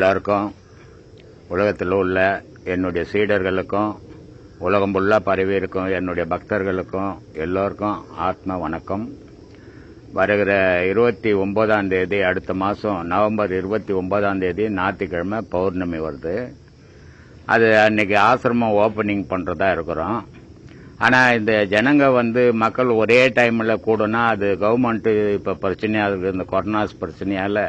எல்லாருக்கும் உலகத்தில் உள்ள என்னுடைய சீடர்களுக்கும் உலகம் ஃபுல்லாக பரவி இருக்கும் என்னுடைய பக்தர்களுக்கும் எல்லோருக்கும் ஆத்ம வணக்கம். வருகிற இருபத்தி ஒன்பதாம் தேதி அடுத்த மாதம் நவம்பர் இருபத்தி ஒன்பதாம் தேதி ஞாயிற்றுக்கிழமை பௌர்ணமி வருது. அது அன்னைக்கு ஆசிரமம் ஓப்பனிங் பண்ணுறதா இருக்கிறோம். ஆனால் இந்த ஜனங்க வந்து மக்கள் ஒரே டைமில் கூடனா அது கவர்மெண்ட்டு இப்போ பிரச்சனையாக இருக்குது இந்த கொரோனாஸ் பிரச்சனையால்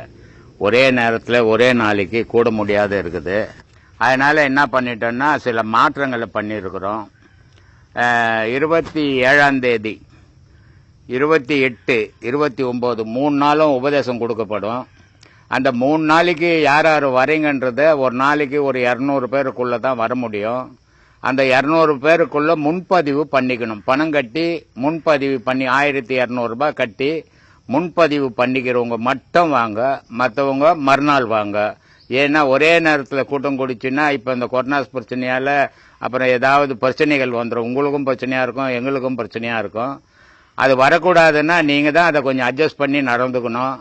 ஒரே நேரத்தில் ஒரே நாளைக்கு கூட முடியாத இருக்குது. அதனால் என்ன பண்ணிட்டோம்னா சில மாற்றங்களை பண்ணியிருக்கிறோம். இருபத்தி ஏழாம் தேதி இருபத்தி எட்டு இருபத்தி ஒம்பது மூணு நாளும் உபதேசம் கொடுக்கப்படும். அந்த மூணு நாளைக்கு யார் யார் வரீங்கன்றத ஒரு நாளைக்கு ஒரு இரநூறு பேருக்குள்ளே தான் வர முடியும். அந்த இரநூறு பேருக்குள்ளே முன்பதிவு பண்ணிக்கணும். பணம் கட்டி முன்பதிவு பண்ணி ஆயிரத்தி இரநூறுபா கட்டி முன்பதிவு பண்ணிக்கிறவங்க மட்டும் வாங்க மற்றவங்க மறுநாள் வாங்க. ஏன்னா ஒரே நேரத்தில் கூட்டம் கூடிச்சுன்னா இப்போ இந்த கொரோனாஸ் பிரச்சனையால் அப்புறம் ஏதாவது பிரச்சனைகள் வந்துடும் உங்களுக்கும் பிரச்சனையாக இருக்கும் எங்களுக்கும் பிரச்சனையாக இருக்கும். அது வரக்கூடாதுன்னா நீங்கள் தான் அதை கொஞ்சம் அட்ஜஸ்ட் பண்ணி நடந்துக்கணும்.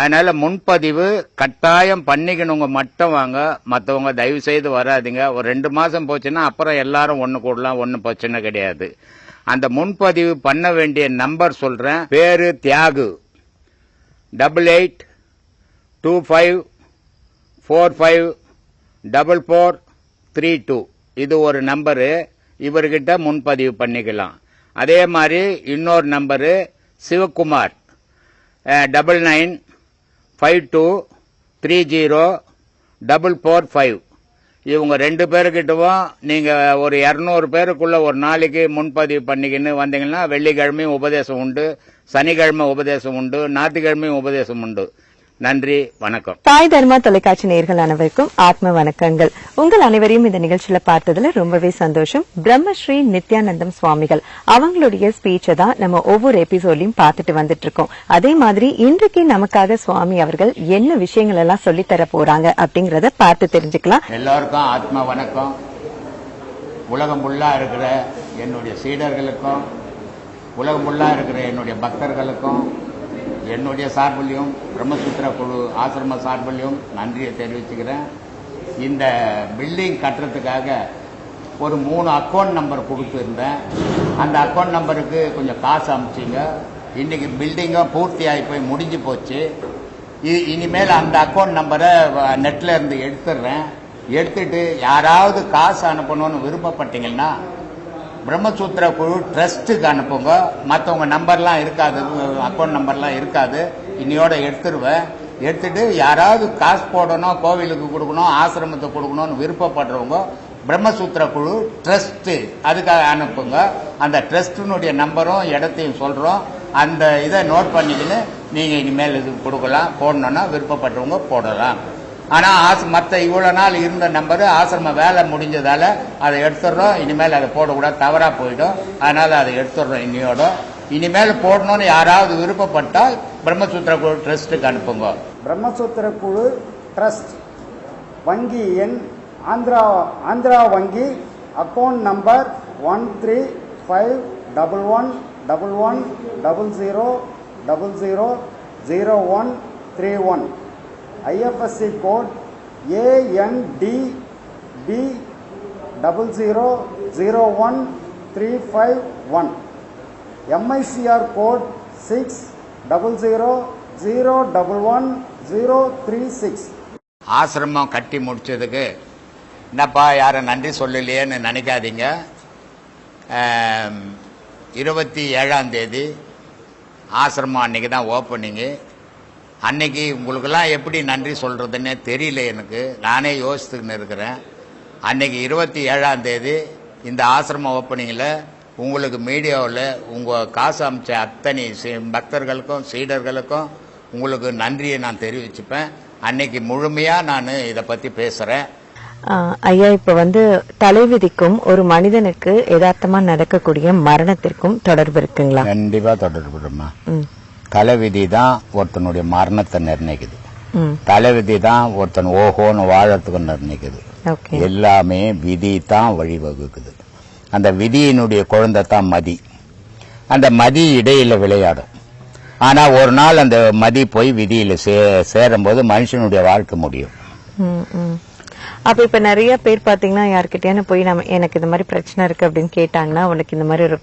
அதனால் முன்பதிவு கட்டாயம் பண்ணிக்கணுங்க. மட்டும் வாங்க. மற்றவங்க தயவு செய்து வராதீங்க. ஒரு ரெண்டு மாதம் போச்சுன்னா அப்புறம் எல்லாரும் ஒன்று கூடலாம் ஒன்றும் பிரச்சனை கிடையாது. அந்த முன்பதிவு பண்ண வேண்டிய நம்பர் சொல்றேன். பேரு Thiyagu. Double eight two five four five double four three two. இது ஒரு நம்பரு. இவர்கிட்ட முன்பதிவு பண்ணிக்கலாம். அதே மாதிரி இன்னொரு number Sivakumar. Double nine five two three zero double four five. இவங்க ரெண்டு பேருக்கிட்டவும் நீங்கள் ஒரு இரநூறு பேருக்குள்ள ஒரு நாளைக்கு முன்பதிவு பண்ணிக்கின்னு வந்தீங்கன்னா வெள்ளிக்கிழமையும் உபதேசம் உண்டு சனிக்கிழமை உபதேசம் உண்டு ஞாயிற்றுக்கிழமையும் உபதேசம் உண்டு. நன்றி வணக்கம். தாய் தர்மா தொலைக்காட்சி நேயர்கள் அனைவருக்கும் ஆத்ம வணக்கங்கள். உங்கள் அனைவரையும் இந்த நிகழ்ச்சியில பார்த்ததுல ரொம்பவே சந்தோஷம். பிரம்மஸ்ரீ நித்யானந்தம் சுவாமிகள் அவங்களுடைய ஸ்பீச்சை தான் நம்ம ஒவ்வொரு எபிசோட்லயும் பார்த்துட்டு வந்துட்டு இருக்கோம் அதே மாதிரி இன்றைக்கு நமக்காக சுவாமி அவர்கள் என்ன விஷயங்கள் எல்லாம் சொல்லித் தர போறாங்க அப்படிங்கறத பார்த்து தெரிஞ்சுக்கலாம். எல்லோருக்கும் ஆத்ம வணக்கம். உலகம் ஃபுல்லாக இருக்கிற என்னுடைய சீடர்களுக்கும் உலகம் ஃபுல்லாக இருக்கிற என்னுடைய பக்தர்களுக்கும் என்னுடைய சார்பிலையும் பிரம்மசூத்திர குழு ஆசிரம சார்பிலையும் நன்றியை தெரிவிச்சுக்கிறேன். இந்த பில்டிங் கட்டுறதுக்காக ஒரு மூணு அக்கௌண்ட் நம்பர் கொடுத்துருந்தேன். அந்த அக்கௌண்ட் நம்பருக்கு கொஞ்சம் காசு அனுப்பிச்சிங்க இன்னைக்கு பில்டிங்கும் பூர்த்தி ஆகி போய் முடிஞ்சு போச்சு. இ- இனிமேல் அந்த அக்கௌண்ட் நம்பரை நெட்டில் இருந்து எடுத்துடுறேன் எடுத்துட்டு யாராவது காசு அனுப்பணும்னு விருப்பப்பட்டீங்கன்னா பிரம்மசூத்திர குழு ட்ரஸ்ட்டுக்கு அனுப்புங்க. மற்றவங்க நம்பர்லாம் இருக்காது அக்கௌண்ட் நம்பர்லாம் இருக்காது. இன்னையோட எடுத்துருவேன் எடுத்துட்டு யாராவது காசு போடணும் கோவிலுக்கு கொடுக்கணும் ஆசிரமத்துக்கு கொடுக்கணும்னு விருப்பப்படுறவங்க பிரம்மசூத்திர குழு ட்ரஸ்ட்டு அதுக்காக அனுப்புங்க. அந்த ட்ரஸ்டினுடைய நம்பரும் இடத்தையும் சொல்கிறோம் அந்த இதை நோட் பண்ணிக்கின்னு நீங்கள் இனிமேல் இது கொடுக்கலாம். போடணுன்னா விருப்பப்பட்டவங்க போடலாம். ஆனால் ஆச மற்ற இவ்வளோ நாள் இருந்த நம்பர் ஆசிரம வேலை முடிஞ்சதால் அதை எடுத்துடுறோம். இனிமேல் அதை போடக்கூடாது. தவறாக போயிடும். அதனால் அதை எடுத்துடுறோம் இன்னையோட இனிமேல் போடணும்னு யாராவது விருப்பப்பட்டால் பிரம்மசூத்திர குழு ட்ரஸ்ட்டுக்கு அனுப்புங்க. பிரம்மசூத்திர குழு ட்ரஸ்ட். வங்கி எண் ஆந்திரா ஆந்திரா வங்கி account number one three five double one double one double zero double zero zero one three one. IFSC code AND B double zero zero one three five one MICR code six double zero zero double one zero three six ஆசிரமம் கட்டி முடிச்சதுக்கு என்னப்பா யாரும் நன்றி சொல்லலையேன்னு நினைக்காதீங்க. இருபத்தி ஏழாம் தேதி ஆசிரமம் அன்னைக்கு தான் ஓப்பனிங்கு. அன்னைக்கு உங்களுக்கெல்லாம் எப்படி நன்றி சொல்கிறதுன்னே தெரியல எனக்கு. நானே யோசித்துக்கின்னு இருக்கிறேன். அன்னைக்கு இருபத்தி ஏழாம் தேதி இந்த ஆசிரம ஓப்பனிங்கில் உங்களுக்கு மீடியாவில் உங்கள் காசு அமைச்ச அத்தனை சீ- பக்தர்களுக்கும் சீடர்களுக்கும் உங்களுக்கு நன்றியை நான் தெரிவிச்சுப்பேன். அன்னைக்கு முழுமையாக நான் இதை பற்றி பேசுகிறேன் ஐயா இப்ப வந்து தலைவிதிக்கும் ஒரு மனிதனுக்கு யதார்த்தமா நடக்கக்கூடிய மரணத்திற்கும் தொடர்பு இருக்குங்களா? கண்டிப்பாக தொடர்புமா ம், தலைவிதி தான் ஒருத்தனுடைய மரணத்தை நிர்ணயிக்குது. தலைவிதி தான் ஒருத்தன் ஓஹோன்னு வாழறதுக்கு நிர்ணயிக்குது. எல்லாமே விதி தான் வழிவகுக்குது. அந்த விதியினுடைய குழந்தை தான் மதி. அந்த மதி இடையில விளையாடும். ஆனா ஒரு நாள் அந்த மதி போய் விதியில சே சேரும்போது மனுஷனுடைய வாழ்க்கை முடியும். அப்ப இப்ப நிறைய பேர் பாத்தீங்கன்னா யார்கிட்டயான போய் நம்ம எனக்கு இந்த மாதிரி பிரச்சனை இருக்கு அப்படின்னு கேட்டாங்கன்னா உனக்கு இந்த மாதிரி ஒரு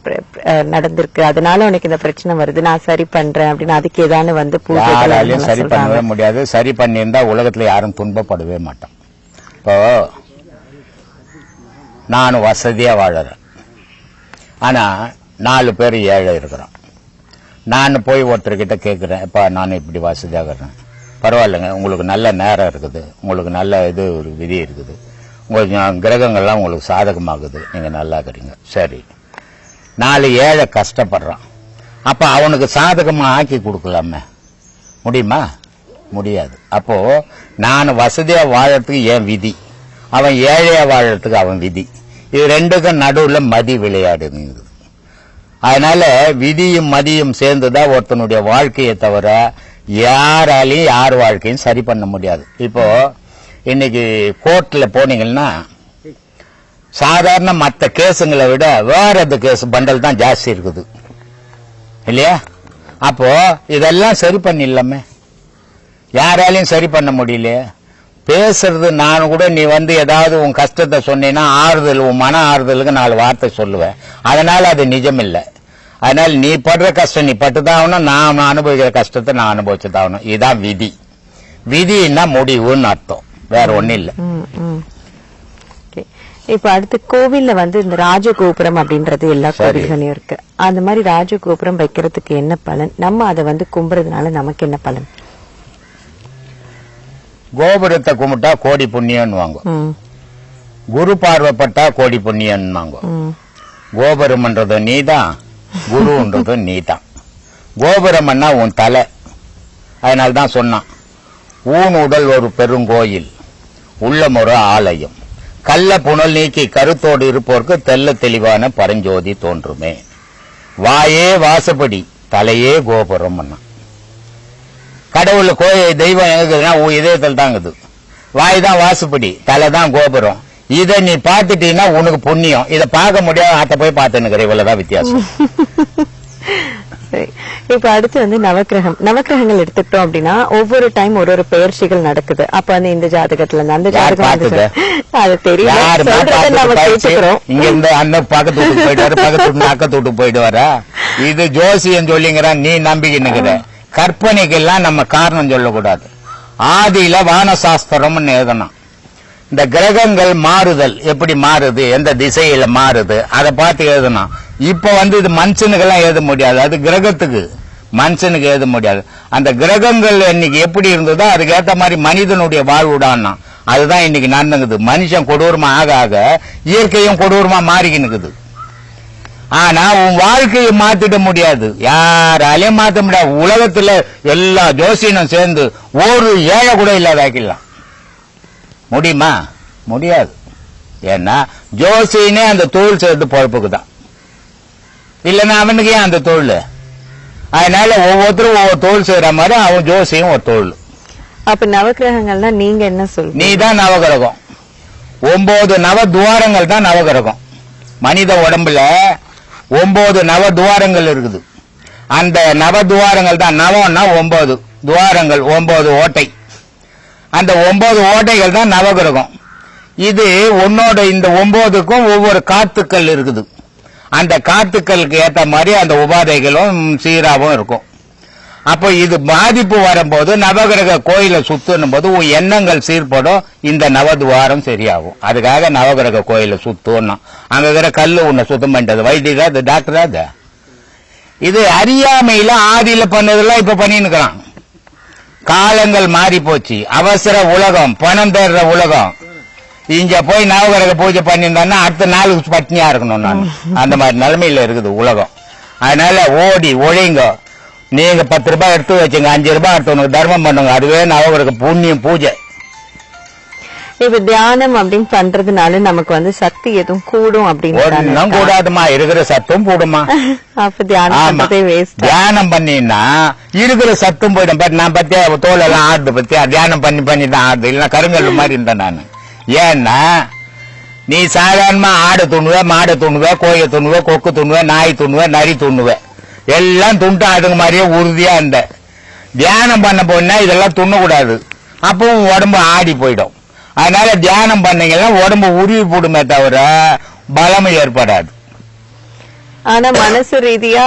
நடந்திருக்கு. அதனால உனக்கு இந்த பிரச்சனை வருது. நான் சரி பண்றேன் அப்படின்னு அதுக்கு ஏதானு வந்து யாராலையும் சரி. பண்ணவே முடியாது. சரி பண்ணியிருந்தா உலகத்துல யாரும் துன்பப்படவே மாட்டோம் இப்போ நான் வசதியா வாழறேன். ஆனா நாலு பேர் ஏழை இருக்கிறோம் நான் போய் ஒருத்தர்கிட்ட கேட்குறேன் எப்பா நான் இப்படி வசதியாக இருக்கிறேன் பரவாயில்லைங்க. உங்களுக்கு நல்ல நேரம் இருக்குது. உங்களுக்கு நல்ல இது ஒரு விதி இருக்குது. உங்களுக்கு கிரகங்கள்லாம் உங்களுக்கு சாதகமாகுது. நீங்கள் நல்லா இருக்கிறீங்க. சரி. நாலு ஏழை கஷ்டப்படுறான். அப்போ அவனுக்கு சாதகமாக ஆக்கி கொடுக்கலாமே. முடியுமா? முடியாது. அப்போ நான் வசதியாக வாழறதுக்கு என் விதி. அவன் ஏழையாக வாழறதுக்கு அவன் விதி. இது ரெண்டுக்கும் நடுவில் மதி விளையாடுங்க அதனால விதியும் மதியும் சேர்ந்துதான் ஒருத்தனுடைய வாழ்க்கையை தவிர யாராலையும் யார் வாழ்க்கையும் சரி பண்ண முடியாது. இப்போ இன்னைக்கு கோர்ட்டில் போனீங்கன்னா சாதாரண மற்ற கேஸுங்களை விட வேற எந்த கேஸ் பண்டல் தான் ஜாஸ்தி இருக்குது. இல்லையா? அப்போ இதெல்லாம் சரி பண்ணிடலாமே. யாராலையும் சரி பண்ண முடியல பேசுறது நான் கூட நீ வந்து ஏதாவது உன் கஷ்டத்தை சொன்னீன்னா ஆறுதல் உன் மன ஆறுதலுக்கு நாலு வார்த்தை சொல்லுவேன். அதனால அது நிஜம் இல்லை அதனால நீ படுற கஷ்டம் நீ பட்டுதான் ஆகணும் நான் அனுபவிக்கிற கஷ்டத்தை நான் அனுபவிச்சுதான் ஆகணும் இதுதான் விதி. விதின்னா முடிவுன்னு அர்த்தம். வேற ஒண்ணும் இல்லை. இப்ப அடுத்து கோவில்ல வந்து இந்த ராஜகோபுரம் அப்படின்றது எல்லா. கோவில்களையும் இருக்கு. அந்த மாதிரி ராஜகோபுரம் வைக்கிறதுக்கு என்ன பலன்? நம்ம அதை வந்து கும்புறதுனால நமக்கு என்ன பலன்? கோபுரத்தை கும்பிட்டா கோடி புண்ணியம்னு வாங்க ம், குரு பார்வைப்பட்டா கோடி புண்ணியம்னு வாங்க ம், கோபுரம்ன்றது நீதான். குருன்றது நீதான். கோபுரம்னா உன் தலை. அதனால தான் சொன்னான் ஊன் உடல் ஒரு பெருங்கோயில் உள்ளம் ஒரு ஆலயம். கள்ள புனல் நீக்கி கருத்தோடு இருப்போருக்கு தெல்ல தெளிவான பரஞ்சோதி தோன்றுமே. வாயே வாசப்படி தலையே கோபுரம் கடவுள் கோயில் தெய்வம் எங்குதுன்னா உன் இதயத்தில் தாங்குது. வாய் தான் வாசுப்படி தலை தான் கோபுரம். இதை நீ பார்த்துட்டீங்கன்னா உனக்கு புண்ணியம். இதை பார்க்க முடியாத ஆட்ட போய் பார்த்துன்னு இவ்வளவுதான் வித்தியாசம். இப்ப அடுத்து வந்து நவக்கிரகம். நவக்கிரகங்கள் எடுத்துக்கிட்டோம் அப்படின்னா ஒவ்வொரு டைம் ஒரு ஒரு பெயர்ச்சிகள் நடக்குது. அப்ப வந்து இந்த ஜாதகத்துல இருந்து அந்த ஜாதகம்? அது? கேட்டுக்கிறோம். இங்க இருந்து அந்த பக்கத்து வீட்டுக்கு போயிட்டு பக்கத்து அக்கத்து வீட்டுக்கு போயிட்டு வரா இது ஜோசியம் சொல்லிங்கிறான் நீ நம்பிக்கின்னுக்கிற. கற்பனைக்கெல்லாம் நம்ம காரணம் சொல்லக்கூடாது. ஆதியில வானசாஸ்திரம்னு எழுதணும். இந்த கிரகங்கள் மாறுதல் எப்படி மாறுது எந்த திசையில மாறுது அதை பார்த்து எழுதணும். இப்ப வந்து இது மனுஷனுக்கெல்லாம் எழுத முடியாது. அது கிரகத்துக்கு மனுஷனுக்கு எழுத முடியாது. அந்த கிரகங்கள் இன்னைக்கு எப்படி இருந்ததோ அதுக்கேற்ற மாதிரி மனிதனுடைய வாழ்வுடான்னா. அதுதான் இன்னைக்கு நடந்துங்குது. மனுஷன் கொடூரமா ஆக ஆக இயற்கையும் கொடூரமா மாறிக்கினுக்குது. ஆனா உன் வாழ்க்கையை மாத்திட முடியாது. யாராலையும் மாத்த முடியாது. உலகத்துல எல்லா ஜோசியனும் சேர்ந்து ஒரு ஏழை கூட இல்லாதாக்கிடலாம் முடியுமா? முடியாது. ஏன்னா ஜோசியனே அந்த தொழில் செய்யறது பொழப்புக்கு தான் இல்லைன்னா அவனுக்கு ஏன் அந்த தொழில் அதனால ஒவ்வொருத்தரும் ஒவ்வொரு தொழில் செய்யற மாதிரி அவன் ஜோசியம் ஒரு தொழில் அப்ப நவக்கிரகங்கள்னா நீங்க என்ன சொல்றீங்க? நீ தான் நவகிரகம் ஒன்பது நவ துவாரங்கள் தான் நவகிரகம் மனித உடம்புல ஒன்பது நவ துவாரங்கள் இருக்குது. அந்த நவ துவாரங்கள் தான் நவம்னா ஒன்பது துவாரங்கள் ஒன்பது ஓட்டை. அந்த ஒன்பது ஓட்டைகள் தான் நவகிரகம். இது உன்னோட இந்த ஒன்பதுக்கும் ஒவ்வொரு காத்துக்கள் இருக்குது. அந்த காத்துக்களுக்கு ஏற்ற மாதிரி அந்த உபாதைகளும் சீராகவும் இருக்கும். அப்போ இது பாதிப்பு வரும்போது நவகிரக கோயிலை சுத்தணும் போது உன் எண்ணங்கள் சீர்படும். இந்த நவதுவாரம் சரியாகும். அதுக்காக நவகிரக கோயிலை சுத்தணும். அங்க இருக்கிற கல் உன்னை சுத்தம் பண்ணிட்டது வைத்தியரா இது டாக்டரா இது இது அறியாமையில ஆதியில பண்ணதெல்லாம் இப்ப பண்ணின்னு இருக்கிறான் காலங்கள் மாறி போச்சு அவசர உலகம் பணம் தேடுற உலகம். இங்க போய் நவகிரக பூஜை பண்ணியிருந்தான்னா அடுத்த நாளுக்கு பட்னியா இருக்கணும் நான். அந்த மாதிரி நிலைமையில இருக்குது உலகம். அதனால ஓடி ஒழிங்க. நீங்க பத்து ரூபாய் எடுத்து வச்சுங்க அஞ்சு ரூபாய் எடுத்து தர்மம் பண்ணுங்க. அதுவே நவகிரக புண்ணியம் பூஜை. இப்ப தியானம் அப்படின்னு பண்றதுனால நமக்கு வந்து சக்தி எதுவும் கூடும் அப்படின்னு கூடாதுமா. இருக்கிற சத்தம் கூடுமா? அப்ப தியானம் வேஸ்ட் தியானம் பண்ணினா இருக்கிற சத்தம் போயிடும். பட் நான் பத்தியா தோல் எல்லாம் ஆடுது பத்தியா? தியானம் பண்ணி பண்ணி தான் ஆடுது. இல்லைன்னா கருங்கல் மாதிரி இருந்தேன் நான். ஏன்னா நீ சாதாரணமா ஆடு துண்ணுவ மாடு துண்ணுவ கோயை துண்ணுவ கொக்கு துண்ணுவ நாய் துண்ணுவ நரி துண்ணுவ. எல்லாம் துண்டு அதுங்க மாதிரியே உறுதியா இருந்த தியானம் பண்ண போனா இதெல்லாம் துண்ணக்கூடாது. அப்பவும் உடம்பு ஆடி போயிடும். அதனால தியானம் பண்ணீங்கன்னா உடம்பு உருவி போடுமே தவிர பலம் ஏற்படாது. ஆனா மனசு ரீதியா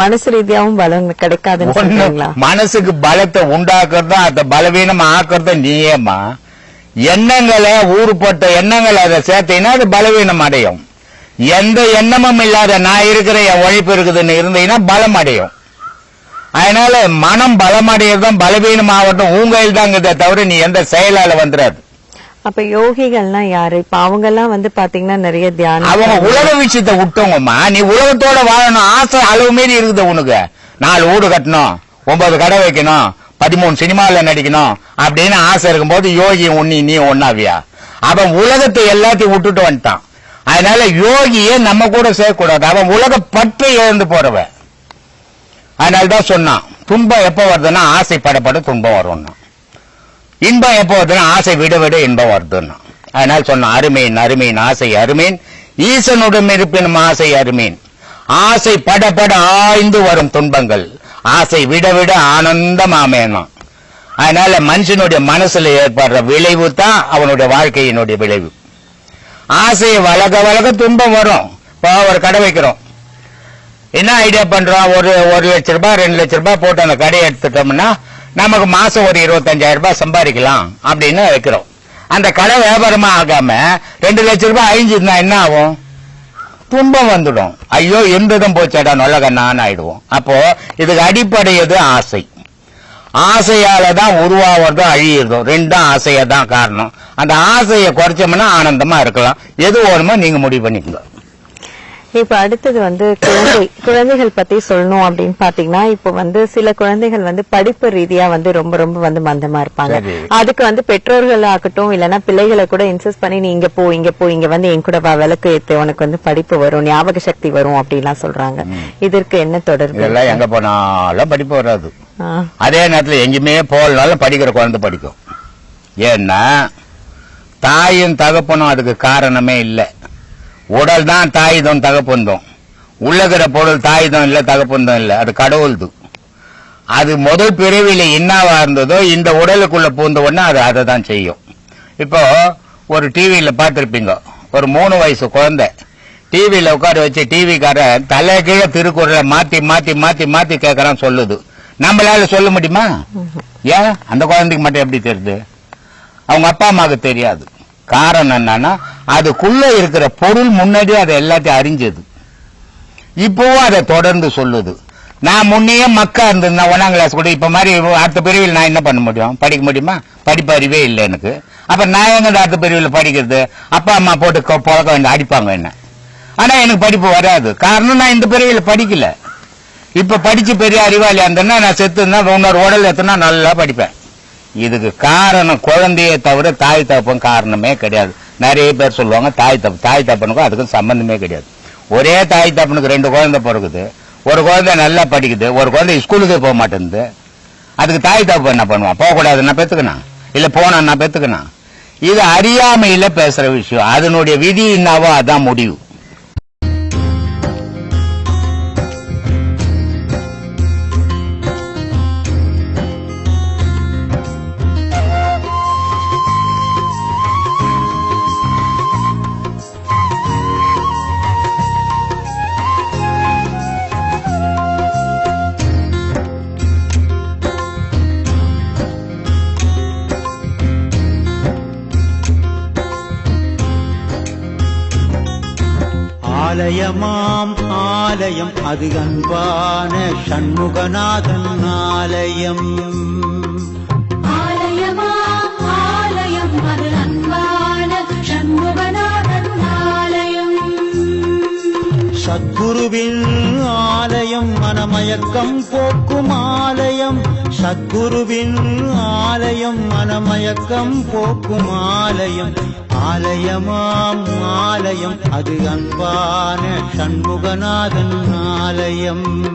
மனசு ரீதியாவும் பலம் கிடைக்காதுன்னு மனசுக்கு பலத்தை உண்டாக்குறதும் அந்த பலவீனம் ஆக்குறதும் நீயேமா எண்ணங்களை ஊறுபட்ட எண்ணங்களை அதை சேர்த்தீங்கன்னா அது பலவீனம் அடையும். எந்த எண்ணமும் இல்லாத நான் இருக்கிற என் உழைப்பு இருக்குதுன்னு இருந்தீங்கன்னா பலம் அடையும். அதனால மனம் பலமடையறதும் பலவீனம் ஆகட்டும் உங்க கையில் தாங்கிறதே தவிர நீ எந்த செயலால வந்துடாது அப்ப யோகிகள்லாம் யாரு? இப்ப அவங்க எல்லாம் வந்து பாத்தீங்கன்னா நிறைய தியானம் அவங்க உலக விஷயத்தை விட்டவங்கம்மா. நீ உலகத்தோட வாழணும். ஆசை அளவு மீறி இருக்குது உனக்கு. நாலு வீடு கட்டணும். ஒன்பது கடை வைக்கணும். பதிமூணு சினிமாவில் நடிக்கணும். அப்படின்னு ஆசை இருக்கும்போது யோகி உன்னி நீ ஒன்னாவியா அவன் உலகத்தை எல்லாத்தையும் விட்டுட்டு வந்துட்டான். அதனால யோகியை நம்ம கூட சேர்க்கக்கூடாது. அவன் உலக பற்றை இழந்து போறவன். அதனால தான் சொன்னான் துன்பம் எப்போ வருதுன்னா ஆசைப்படப்பட துன்பம் வரும்னா. இன்பம் எப்போ வருதுன்னா ஆசை விட விட இன்பம் வருதுன்னா. அதனால சொன்ன அருமையின் அருமையின் ஆசை அருமேன். ஈசனுடன் இருப்பினும் ஆசை அருமேன். ஆசை பட பட ஆய்ந்து வரும் துன்பங்கள். ஆசை விட விட ஆனந்தமாமேனா. அதனால மனுஷனுடைய மனசுல ஏற்படுற விளைவு தான் அவனுடைய வாழ்க்கையினுடைய விளைவு. ஆசையை வளக வளக துன்பம் வரும். இப்போ ஒரு கடை வைக்கிறோம். என்ன ஐடியா பண்றோம்? ஒரு ஒரு லட்ச ரூபாய் ரெண்டு லட்ச ரூபாய் போட்டு அந்த கடையை எடுத்துட்டோம்னா நமக்கு மாசம் ஒரு இருபத்தஞ்சாயிரம் ரூபாய் சம்பாதிக்கலாம் அப்படின்னு வைக்கிறோம். அந்த கடை வியாபாரமா ஆகாம ரெண்டு லட்ச ரூபாய் அழிஞ்சிருந்தா என்ன ஆகும்? துன்பம் வந்துடும். ஐயோ எந்ததும் போச்சடா நொல்லகண்ணான்னு ஆயிடுவோம். அப்போ இதுக்கு அடிப்படை எது? ஆசை. ஆசையால தான் உருவாகிறதும் அழியிறதும் ரெண்டும் ஆசையா தான் காரணம். அந்த ஆசையை குறைச்சோம்னா ஆனந்தமா இருக்கலாம். எது வேணுமோ நீங்க முடிவு பண்ணிக்கோங்க. இப்ப அடுத்தது வந்து குழந்தை குழந்தைகள் பத்தி சொல்லணும் அப்படின்னு பாத்தீங்கன்னா இப்ப வந்து சில குழந்தைகள் வந்து படிப்பு ரீதியா வந்து ரொம்ப ரொம்ப வந்து மந்தமா இருப்பாங்க. அதுக்கு வந்து பெற்றோர்கள் ஆகட்டும் இல்லைன்னா பிள்ளைகளை கூட இன்சிஸ்ட் பண்ணி நீ இங்க போ இங்க போ இங்க வந்து என் கூட வா விளக்கு ஏத்து உனக்கு வந்து படிப்பு வரும் ஞாபக சக்தி வரும் அப்படிலாம் சொல்றாங்க. இதற்கு என்ன தொடர்பு? எங்க போனாலும் படிப்பு வராது. அதே நேரத்தில் எங்கேயுமே போகலனாலும் படிக்கிற குழந்தை படிக்கும். ஏன்னா தாயும் தகப்பனும் அதுக்கு காரணமே இல்லை. உடல் தான் தாயுதம் தகப்பந்தம். உள்ளகிற பொருள் தாயுதம் இல்லை தகப்பந்தம் இல்லை. அது கடவுள்து. அது முதல் பிறவியில என்னவா இருந்ததோ இந்த உடலுக்குள்ள பூந்த உடனே அது அதை தான் செய்யும். இப்போ ஒரு டிவியில பார்த்திருப்பீங்க. ஒரு மூணு வயசு குழந்தை. டிவியில உட்கார வச்சு டிவிக்கார தலைகீழ திருக்குறளை மாத்தி மாத்தி மாத்தி மாத்தி கேட்கறான் சொல்லுது. நம்மளால சொல்ல முடியுமா? ஏன்? அந்த குழந்தைக்கு மட்டும் எப்படி தெரியுது? அவங்க அப்பா அம்மாவுக்கு தெரியாது. காரணம் என்னன்னா அதுக்குள்ள இருக்கிற பொருள் முன்னாடியே அதை எல்லாத்தையும் அறிஞ்சது. இப்பவும் அதை தொடர்ந்து சொல்லுது. நான் முன்னையே மக்கா இருந்திருந்தேன் ஒன்னாம் கிளாஸ் கூட இப்ப மாதிரி அடுத்த பிரிவில் நான் என்ன பண்ண முடியும்? படிக்க முடியுமா? படிப்பு அறிவே இல்லை எனக்கு. அப்ப நான் எங்க அடுத்த பிரிவில் படிக்கிறது? அப்பா அம்மா போட்டு கொ- புழக்க வேண்டிய அடிப்பாங்க என்ன? ஆனா எனக்கு படிப்பு வராது. காரணம் நான் இந்த பிரிவில் படிக்கல. இப்ப படிச்சு பெரிய அறிவாளி இருந்தேன்னா நான் செத்து இருந்தா இன்னொரு உடல் எத்தனா நல்லா படிப்பேன். இதுக்கு காரணம் குழந்தைய தவிர தாய் தப்பன் காரணமே கிடையாது. நிறைய பேர் சொல்லுவாங்க தாய் தப்பு தாய் தப்பனுக்கும் அதுக்கும் சம்பந்தமே கிடையாது. ஒரே தாய் தப்பனுக்கு ரெண்டு குழந்தை பிறகுது ஒரு குழந்தை நல்லா படிக்குது ஒரு குழந்தை ஸ்கூலுக்கு போக மாட்டேங்குது. அதுக்கு தாய் தப்பு என்ன பண்ணுவான்? போகக்கூடாது நான் பெத்துக்கணும். இல்லை போனா நான் பெத்துக்கணும். இது அறியாமையில் பேசுகிற விஷயம். அதனுடைய விதி என்னவோ அதான் முடிவு. ஆலயமாம் ஆலயம் அது அன்பான சண்முகநாதன் ஆலயம். ஆலயமா சத்குருவின் ஆலயம் மனமயக்கம் போக்கும் ஆலயம். சத்குருவின் ஆலயம் மனமயக்கம் போக்கும் ஆலயம். ஆலயமாம் ஆலயம் அது அன்பான சண்முகநாதன் ஆலயம்.